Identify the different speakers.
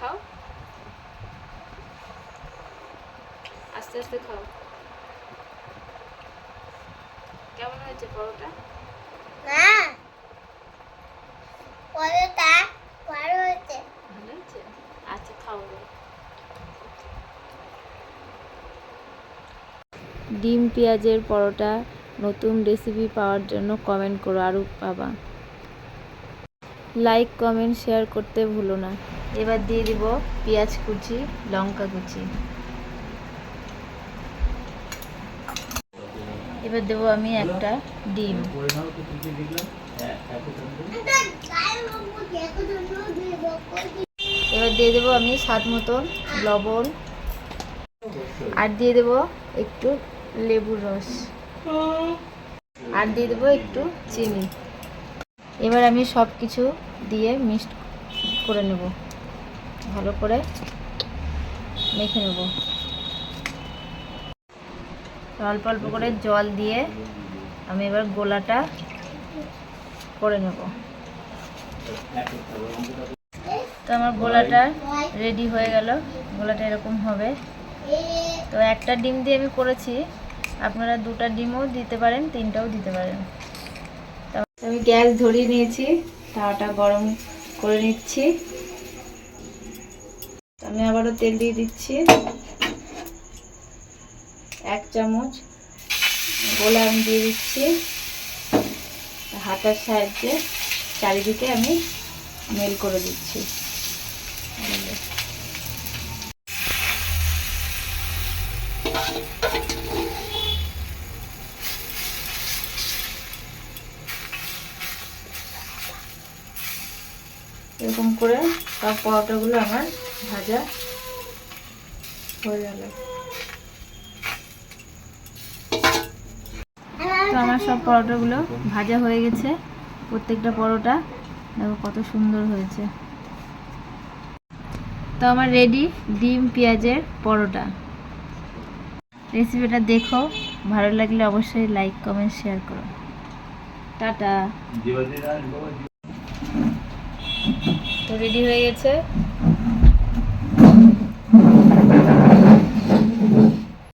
Speaker 1: খাও? আস্তে আস্তে খাও। কেমন হয়েছে পরোটা?
Speaker 2: না পরোটা বড় হয়েছে।
Speaker 1: ভালো হয়েছে? আচ্ছা খাও ডিম পেঁয়াজের পরোটা নতুন রেসিপি পাওয়ার জন্য কমেন্ট করো আরও পাবা লাইক কমেন্ট শেয়ার করতে ভুলো না। এবার দিয়ে দিব পেঁয়াজ কুচি, লঙ্কা কুচি। এবার দেবো আমি একটা ডিম। এবার দিয়ে দেবো আমি স্বাদ মতন লবণ। আর দিয়ে দেবো একটু লেবুর রস। আর দিয়ে দেবো একটু চিনি। এবার আমি সব কিছু দিয়ে মিক্সড করে নেব। ভালো করে মেখে নেব। অল্প অল্প করে জল দিয়ে আমি এবার গোলাটা করে নেব। তো আমার গোলাটা রেডি হয়ে গেল। গোলাটা এরকম হবে। তো একটা ডিম দিয়ে আমি করেছি। আপনারা দুটা ডিমও দিতে পারেন, তিনটাও দিতে পারেন। আমি গ্যাস ধরিয়ে নিয়েছি, তাওয়াটা গরম করে নিচ্ছি। আমি আবারও তেল দিয়ে দিচ্ছি। এক চামচ গোলা আমি দিয়ে দিচ্ছি। হাতার সাহায্যে চারিদিকে আমি মেল করে দিচ্ছি। এরকম করে সব পরোটাগুলো আমার ভাজা হয়ে গেল। তো আমার সব পরোটাগুলো ভাজা হয়ে গেছে প্রত্যেকটা পরোটা। দেখো কত সুন্দর হয়েছে। তো আমার রেডি ডিম পেঁয়াজের পরোটা। রেসিপিটা দেখো ভালো লাগলে অবশ্যই লাইক কমেন্ট শেয়ার করো। টাটা। তো রেডি হয়ে গেছে। Thank you.